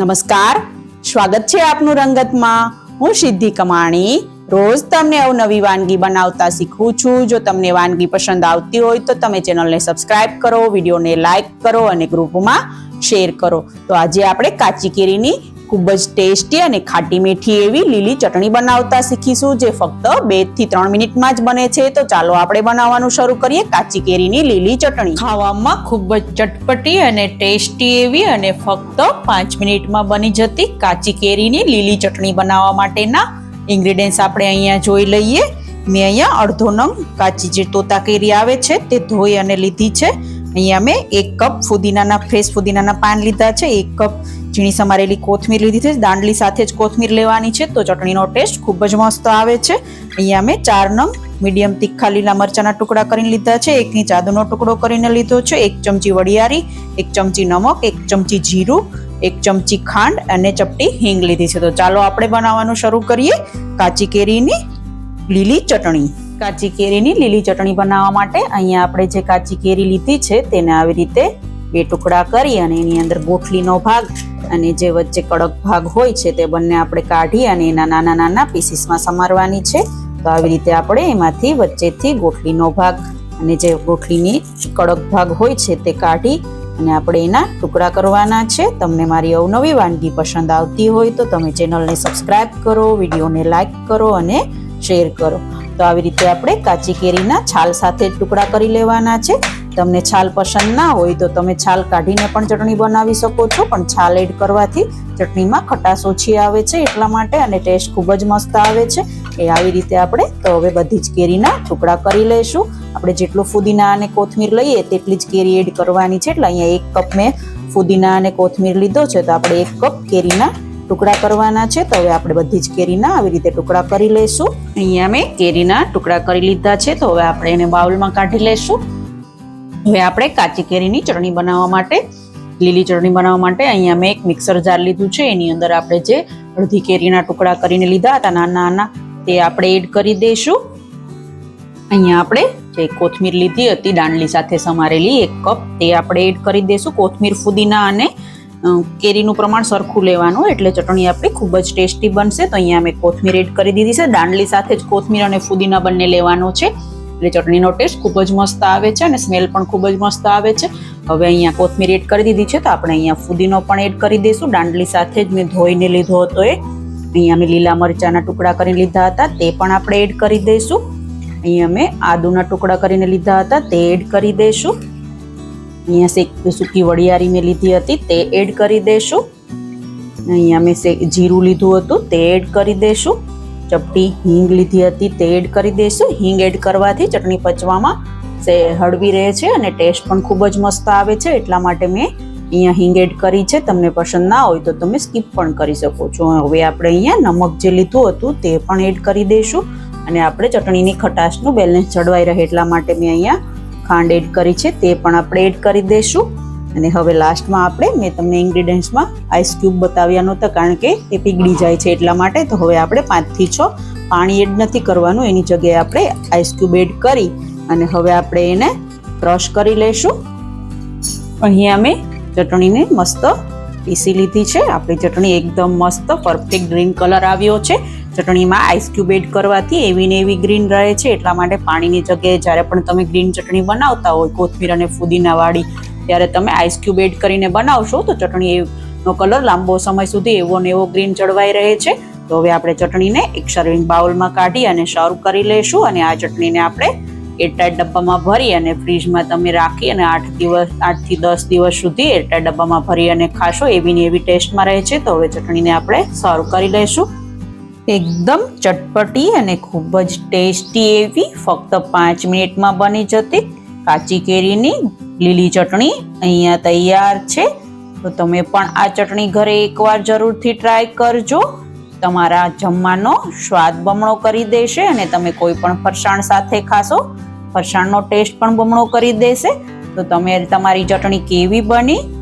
નમસ્કાર. સ્વાગત છે આપનું રંગતમાં. હું સિદ્ધિ કમાણી. રોજ તમને અવનવી વાનગી બનાવતા શીખું છું. જો તમને વાનગી પસંદ આવતી હોય તો તમે ચેનલને સબસ્ક્રાઇબ કરો, વિડીયોને લાઇક કરો અને ગ્રુપમાં શેર કરો. તો આજે આપણે કાચી કેરીની ખૂબ જ ટેસ્ટી અને ખાટી મીઠી એવી લીલી ચટણી બનાવતા શીખીશું, જે ફક્ત બેથી ત્રણ મિનિટમાં જ બને છે. તો ચાલો આપણે બનાવવાનું શરૂ કરીએ કાચી કેરીની લીલી ચટણી. ખાવામાં ખૂબ જ ચટપટી અને ટેસ્ટી એવી અને ફક્ત પાંચ મિનિટમાં બની જતી કાચી કેરીની લીલી ચટણી બનાવવા માટેના ઇન્ગ્રીડિયન્ટ્સ આપણે અહીંયા જોઈ લઈએ. મેં અહીંયા અડધો નંગ કાચી જે તોતા કેરી આવે છે, તે ધોઈ અને લીધી છે. અહીંયા મેં એક કપ ફુદીનાના, ફ્રેશ ફુદીનાના પાન લીધા છે, એક કપ ઝીણી સમારેલી કોથમીર લીધી છે. દાંડલી સાથે જ કોથમીર લેવાની છે, તો ચટણીનો ટેસ્ટ ખૂબ જ મસ્ત આવે છે. અહીંયા મેં ચાર નંગ મીડિયમ તીખા લીલા મરચાના ટુકડા કરીને લીધા છે. એક ઇંચ ટુકડો કરીને લીધો છે. એક ચમચી વડિયારી, એક ચમચી નમક, એક ચમચી જીરું, એક ચમચી ખાંડ અને ચપટી હિંગ લીધી છે. તો ચાલો આપણે બનાવવાનું શરૂ કરીએ. કાચી કેરીની લીલી ચટણી. કાચી કેરીની લીલી ચટણી બનાવવા માટે અહીંયા આપણે જે કાચી કેરી લીધી છે તેને આવી રીતે બે ટુકડા કરી અને એની અંદર ગોઠલીનો ભાગ અને જે વચ્ચે કડક ભાગ હોય છે તે બંને આપણે કાઢી અને એના નાના નાના પીસીસમાં સમારવાની છે. તો આવી રીતે આપણે એમાંથી વચ્ચેથી ગોઠલીનો ભાગ અને જે ગોઠલીની કડક ભાગ હોય છે તે કાઢી અને આપણે એના ટુકડા કરવાના છે. તમને મારી અવનવી વાનગી પસંદ આવતી હોય તો તમે ચેનલને સબસ્ક્રાઇબ કરો, વિડીયોને લાઈક કરો અને શેર કરો. તો આવી રીતે આપણે કાચી કેરીના છાલ સાથે ટુકડા કરી લેવાના છે. તમને છાલ પસંદ ના હોય તો તમે છાલ કાઢીને પણ ચટણી બનાવી શકો છો, પણ છાલ એડ કરવાથી ચટણીમાં ખટાશ ઓછી આવે છે એટલા માટે અને ટેસ્ટ ખૂબ જ મસ્ત આવે છે. એ આવી રીતે આપણે તો હવે બધી જ કેરીના ટુકડા કરી લઈશું. આપણે જેટલું ફુદીના અને કોથમીર લઈએ તેટલી જ કેરી એડ કરવાની છે. એટલે અહીંયા એક કપ મેં ફુદીના અને કોથમીર લીધો છે, તો આપણે એક કપ કેરીના ટુકડા કરવાના છે તો હવે આપણે બધી જ કેરીના આવી રીતે ટુકડા કરી લઈશું. અહીંયા મેં કેરીના ટુકડા કરી લીધા છે તો હવે આપણે એને બાઉલમાં કાઢી લઈશું. હવે આપણે કાચી કેરીની ચટણી બનાવવા માટે, લીલી ચટણી બનાવવા માટે અહીંયા મેં એક મિક્સર જાર લીધું છે. એની અંદર આપણે જે અડધી કેરીના ટુકડા કરીને લીધા હતા નાના નાના, તે આપણે એડ કરી દઈશું. અહીંયા આપણે જે કોથમીર લીધી હતી, દાંડલી સાથે સમારેલી એક કપ, તે આપણે એડ કરી દઈશું કોથમીર ફુદીના અને કેરીનું પ્રમાણ સરખું લેવાનું એટલે ચટણી આપણી ખૂબ જ ટેસ્ટી બનશે. તો અહીંયા મેં કોથમીર એડ કરી દીધી છે. દાંડલી સાથે જ કોથમીર અને ફુદીના બંને લેવાનો છે. એટલે ચટણીનો ટેસ્ટ ખૂબ જ મસ્ત આવે છે અને સ્મેલ પણ ખૂબ જ મસ્ત આવે છે. હવે અહીંયા કોથમીર એડ કરી દીધી છે તો આપણે અહીંયા ફુદીનો પણ એડ કરી દઈશું. દાંડલી સાથે જ મેં ધોઈને લીધો હતો એ. અહીંયા મેં લીલા મરચાના ટુકડા કરી લીધા હતા. તે પણ આપણે એડ કરી દઈશું. અહીંયા મેં આદુના ટુકડા કરીને લીધા હતા. તે એડ કરી દઈશું. અહીંયા શેક સૂકી વડિયારી મેં લીધી હતી, તે એડ કરી દઈશું અહીંયા મેં શેક જીરું લીધું હતું, તે એડ કરી દઈશું ચપટી, હિંગ લીધી હતી, તે એડ કરી દઈશું હિંગ એડ કરવાથી ચટણી પચવામાં સે હળવી રહે છે અને ટેસ્ટ પણ ખૂબ જ મસ્ત આવે છે. એટલા માટે મેં અહીંયા હિંગ એડ કરી છે. તમને પસંદ ના હોય તો તમે સ્કીપ પણ કરી શકો છો. હવે આપણે અહીંયા નમક જે લીધું હતું, તે પણ એડ કરી દઈશું અને આપણે ચટણીની ખટાશનું બેલેન્સ જળવાઈ રહે એટલા માટે મેં અહીંયા ખાંડ એડ કરી છે, તે પણ આપણે એડ કરી દઈશું અને હવે લાસ્ટમાં આપણે મેં તમને ઇન્ગ્રીડિયન્ટ્સમાં આઈસ ક્યુબ બતાવ્યા નહોતા, કારણ કે એ પીગળી જાય છે એટલા માટે. તો હવે આપણે પાંચથી છ પાણી એડ નથી કરવાનું, એની જગ્યાએ આપણે આઈસ ક્યુબ એડ કરી અને હવે આપણે એને ક્રશ કરી લઈશું અહીંયા મેં ચટણીને મસ્ત પીસી લીધી છે. આપણી ચટણી એકદમ મસ્ત પરફેક્ટ ગ્રીન કલર આવ્યો છે. ચટણીમાં આઈસ ક્યુબ એડ કરવાથી એવી ને એવી ગ્રીન રહે છે. એટલા માટે પાણીની જગ્યાએ જ્યારે પણ તમે ગ્રીન ચટણી બનાવતા હોય, કોથમીર અને ફુદીનાવાળી ત્યારે તમે આઈસ ક્યુબ એડ કરીને બનાવશો, તો ચટણી નો કલર લાંબો સમય સુધી એવો ને એવો ગ્રીન જળવાઈ રહે છે. તો હવે આપણે ચટણીને એક સર્વિંગ બાઉલમાં કાઢી અને સર્વ કરી લઈશું અને આ ચટણીને આપણે એરટાઈટ ડબ્બામાં ભરી અને ફ્રીજમાં તમે રાખી અને આઠ દિવસ આઠથી દસ દિવસ સુધી એરટાઈટ ડબ્બામાં ભરી અને ખાશો. એવી ને એવી ટેસ્ટમાં રહે છે. તો હવે ચટણીને આપણે સર્વ કરી લઈશું. એકદમ ચટપટી અને ખૂબ જ ટેસ્ટી એવી ફક્ત પાંચ મિનિટમાં બની જતી કાચી કેરીની લીલી ચટણી અહીંયા તૈયાર છે. તો તમે પણ આ ચટણી ઘરે એકવાર જરૂરથી ટ્રાય કરજો. તમારા જમવાનો સ્વાદ બમણો કરી દેશે અને તમે કોઈ પણ ફરસાણ સાથે ખાશો, ફરસાણનો ટેસ્ટ પણ બમણો કરી દેશે. તો તમે તમારી ચટણી કેવી બની